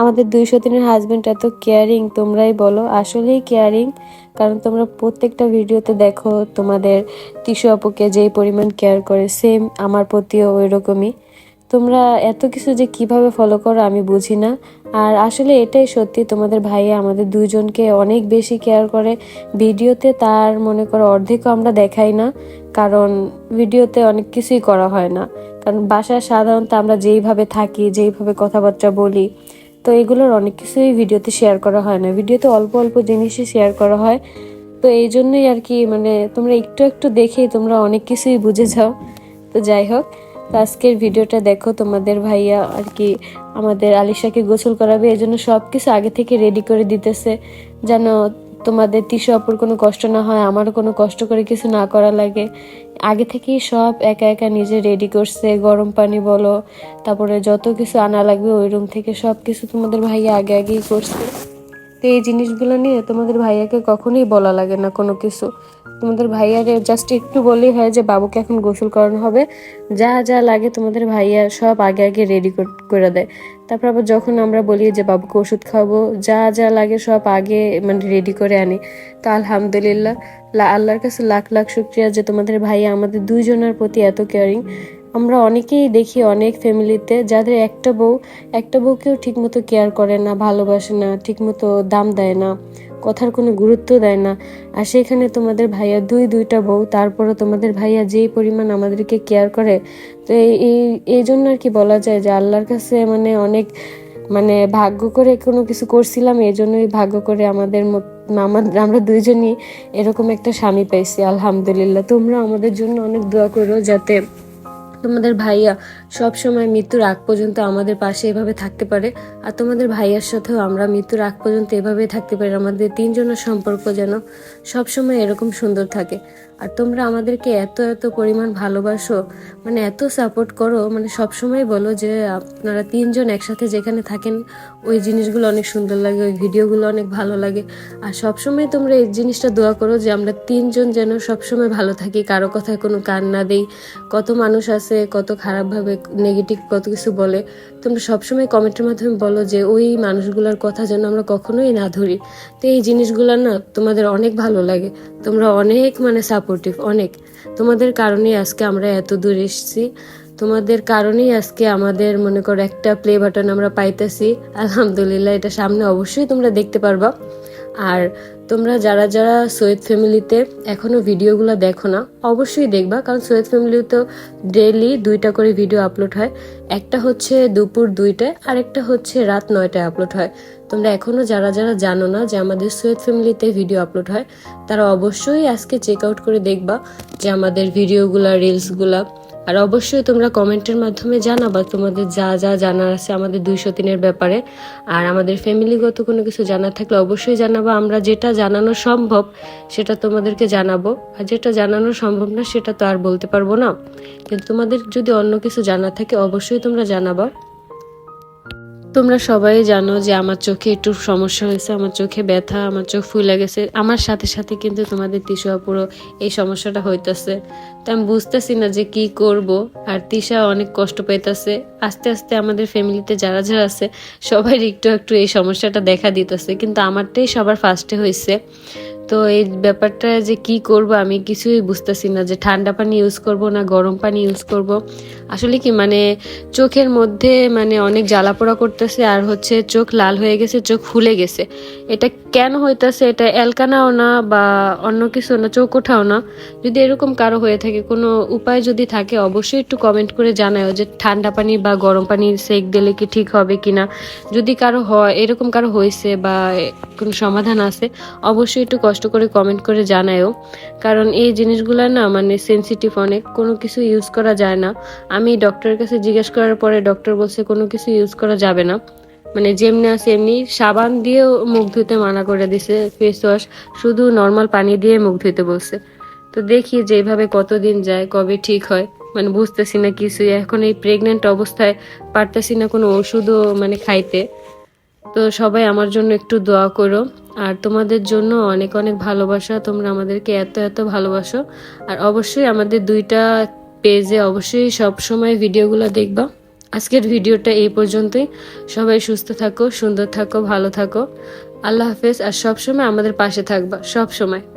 আমাদের দুইশো দিনের হাজবেন্ড এত কেয়ারিং তোমরাই বলো। আসলেই কেয়ারিং কারণ তোমরা প্রত্যেকটা ভিডিওতে দেখো তোমাদের টিসু আপুকে যেই পরিমাণ কেয়ার করে সেম আমার প্রতিও ওই রকমই তোমরা এত কিছু যে কীভাবে ফলো করো আমি বুঝি না। আর আসলে এটাই সত্যি, তোমাদের ভাইয়া আমাদের দুজনকে অনেক বেশি কেয়ার করে। ভিডিওতে তার, মনে করো, অর্ধেকও আমরা দেখাই না, কারণ ভিডিওতে অনেক কিছুই করা হয় না। কারণ বাসায় সাধারণত আমরা যেইভাবে থাকি, যেইভাবে কথাবার্তা বলি তো এগুলোর অনেক কিছুই ভিডিওতে শেয়ার করা হয় না। ভিডিওতে অল্প অল্প জিনিসই শেয়ার করা হয়। তো এই জন্যই আর কি মানে তোমরা একটু একটু দেখেই তোমরা অনেক কিছুই বুঝে যাও। তো যাই হোক, তো আজকের ভিডিওটা দেখো তোমাদের ভাইয়া আর কি আমাদের আলিশাকে গোসল করাবে। এই জন্য সব কিছু আগে থেকে রেডি করে দিতেছে। যেন তোমাদের তিসু অপর কোনো কষ্ট না হয়, আমারও কোনো কষ্ট করে কিছু না করা লাগে। আগে থেকেই সব একা একা নিজে রেডি করছে, গরম পানি বলো, তারপরে যত কিছু আনা লাগবে ওই রুম থেকে সব কিছু তোমাদের ভাইয়া আগে আগেই করছে। তো এই জিনিসগুলো নিয়ে তোমাদের ভাইয়াকে কখনোই বলা লাগে না কোনো কিছু। তোমাদের ভাইয়ারে জাস্ট একটু বললেই হয় যে, বাবুকে এখন গোসল করানো হবে। যা যা লাগে তোমাদের ভাইয়া সব আগে আগে রেডি করে দেয়। তারপর আবার যখন আমরা বলি যে, বাবুকে ওষুধ খাওয়াবো, যা যা লাগে সব আগে মানে রেডি করে আনি। তো আলহামদুলিল্লাহ আল্লাহর কাছে লাখ লাখ শুক্রিয়া যে, তোমাদের ভাইয়া আমাদের দুইজনের প্রতি এত কেয়ারিং আমরা অনেকেই দেখি অনেক ফ্যামিলিতে যাদের একটা বউ, একটা বউকেও ঠিকমতো কেয়ার করে না, ভালোবাসে না, ঠিকমতো দাম দেয় না। কথার কোনো গুরুত্ব দেয় না। আর সেখানে তোমাদের ভাইয়া দুই, দুইটা বউ, তারপরও তোমাদের ভাইয়া যেই পরিমাণ আমাদেরকে কেয়ার করে, তো এই- এই জন্য আর কি বলা যায় যে আল্লাহর কাছে মানে অনেক মানে ভাগ্য করে কোনো কিছু করছিলাম, এই জন্যই ভাগ্য করে আমাদের আমরা দুইজনই এরকম একটা স্বামী পাইছি, আলহামদুলিল্লাহ। তোমরা আমাদের জন্য অনেক দোয়া করো যাতে তোমাদের ভাইয়া সব সময় মৃত্যুর আগ পর্যন্ত আমাদের পাশে এভাবে থাকতে পারে, আর তোমাদের ভাইয়ার সাথেও আমরা মৃত্যুর আগ পর্যন্ত এভাবে থাকতে পারি। আমাদের তিনজনের সম্পর্ক যেন সব সময় এরকম সুন্দর থাকে। আর তোমরা আমাদেরকে এত এত পরিমাণ ভালোবাসো মানে এত সাপোর্ট করো মানে সব সময় বলো যে আপনারা তিনজন একসাথে যেখানে থাকেন, ওই জিনিসগুলো অনেক সুন্দর লাগে, ওই ভিডিওগুলো অনেক ভালো লাগে। আর সব সময় তোমরা এই জিনিসটা দোয়া করো যে আমরা তিনজন যেন সব সময় ভালো থাকি, কারও কথায় কোনো কান না দেই, কত মানুষ আছে কত খারাপভাবে নেগেটিভ কত কিছু বলে। তোমরা সবসময় কমেন্টের মাধ্যমে বলো যে, ওই মানুষগুলোর কথা যেন আমরা কখনোই না ধরি। তো এই জিনিসগুলো না তোমাদের অনেক ভালো লাগে। তোমরা অনেক মানে সাপোর্টিভ অনেক। তোমাদের কারণেই আজকে আমরা এত দূর এসেছি। তোমাদের কারণেই আজকে আমাদের মনে করো একটা প্লে বাটন আমরা পাইতেছি। আলহামদুলিল্লাহ, এটা সামনে অবশ্যই তোমরা দেখতে পারবা। আর তোমরা যারা যারা সৈয়দ ফ্যামিলিতে এখনও ভিডিওগুলো দেখো না, অবশ্যই দেখবা, কারণ সৈয়দ ফ্যামিলিতে ডেইলি দুইটা করে ভিডিও আপলোড হয়। একটা হচ্ছে দুপুর দুইটায় আর একটা হচ্ছে রাত নয়টায় আপলোড হয়। তোমরা এখনও যারা যারা জানো না যে আমাদের সৈয়দ ফ্যামিলিতে ভিডিও আপলোড হয়, তারা অবশ্যই আজকে চেক আউট করে দেখবা যে আমাদের ভিডিওগুলা রিলসগুলা আর অবশ্যই তোমরা কমেন্টের মাধ্যমে জানাবা তোমাদের যা যা জানার আছে আমাদের দুইশো তিনের ব্যাপারে। আর আমাদের ফ্যামিলিগত কোনো কিছু জানার থাকলে অবশ্যই জানাব। আমরা যেটা জানানো সম্ভব, সেটা তোমাদেরকে জানাব। আর যেটা জানানো সম্ভব না, সেটা তো আর বলতে পারব না। কিন্তু তোমাদের যদি অন্য কিছু জানার থাকে, অবশ্যই তোমরা জানাবা। তোমরা সবাই জানো যে আমার চোখে একটু সমস্যা হয়েছে, আমার চোখে ব্যথা, আমার চোখ ফুলে গেছে। আমার সাথে সাথে কিন্তু তোমাদের তিশা পুরো এই সমস্যাটা হইতেছে। তো আমি বুঝতেছি না যে কি করব। আর তিশা অনেক কষ্ট পাইতেছে। আস্তে আস্তে আমাদের ফ্যামিলিতে যারা যারা আছে, সবাই একটু একটু এই সমস্যাটা দেখা দিতেছে। কিন্তু আমারটাই সবার ফার্স্টে হয়েছে তো এই ব্যাপারটা যে কি করব, আমি কিছুই বুঝতেছি না যে ঠান্ডা পানি ইউজ করব না গরম পানি ইউজ করব। আসলে কি মানে চোখের মধ্যে মানে অনেক জ্বালা পোড়া করতেছে আর হচ্ছে চোখ লাল হয়ে গেছে, চোখ ফুলে গেছে। এটা কেন হইতাছে? এটা এলকানাও না বা অন্য কিছু না, চোখ ওঠাও না। যদি এরকম কারও হয়ে থাকে, কোনো উপায় যদি থাকে, অবশ্যই একটু কমেন্ট করে জানাও যে ঠান্ডা পানি বা গরম পানি সেক দিলে কি ঠিক হবে কি না যদি কারও হয়, এরকম কারও হয়েছে বা কোনো সমাধান আছে, অবশ্যই একটু কষ্ট করে কমেন্ট করে জানায়ও। কারণ এই জিনিসগুলো না মানে সেনসিটিভ অনেক, কোনো কিছু ইউজ করা যায় না। আমি ডক্টরের কাছে জিজ্ঞেস করার পরে ডক্টর বলছে কোনো কিছু ইউজ করা যাবে না। মানে যেমনি আছে এমনি সাবান দিয়েও মুখ ধুতে মানা করে দিছে ফেস ওয়াশ শুধু নর্মাল পানি দিয়ে মুখ ধুতে বলছে। তো দেখি যে এইভাবে কতদিন যায়, কবে ঠিক হয়। মানে বুঝতেছি না কিছুই। এখন এই প্রেগনেন্ট অবস্থায় পারতেছি না কোনো ওষুধও মানে খাইতে। তো সবাই আমার জন্য একটু দোয়া করো। আর তোমাদের জন্য অনেক অনেক ভালোবাসা তোমরা আমাদেরকে এত এত ভালোবাসো। আর অবশ্যই আমাদের দুইটা পেজে অবশ্যই সব সময় ভিডিওগুলো দেখবা। আজকের ভিডিওটা এই পর্যন্তই। সবাই সুস্থ থাকো, সুন্দর থাকো, ভালো থাকো। আল্লাহ হাফেজ। আর সবসময় আমাদের পাশে থাকবা, সব সময়।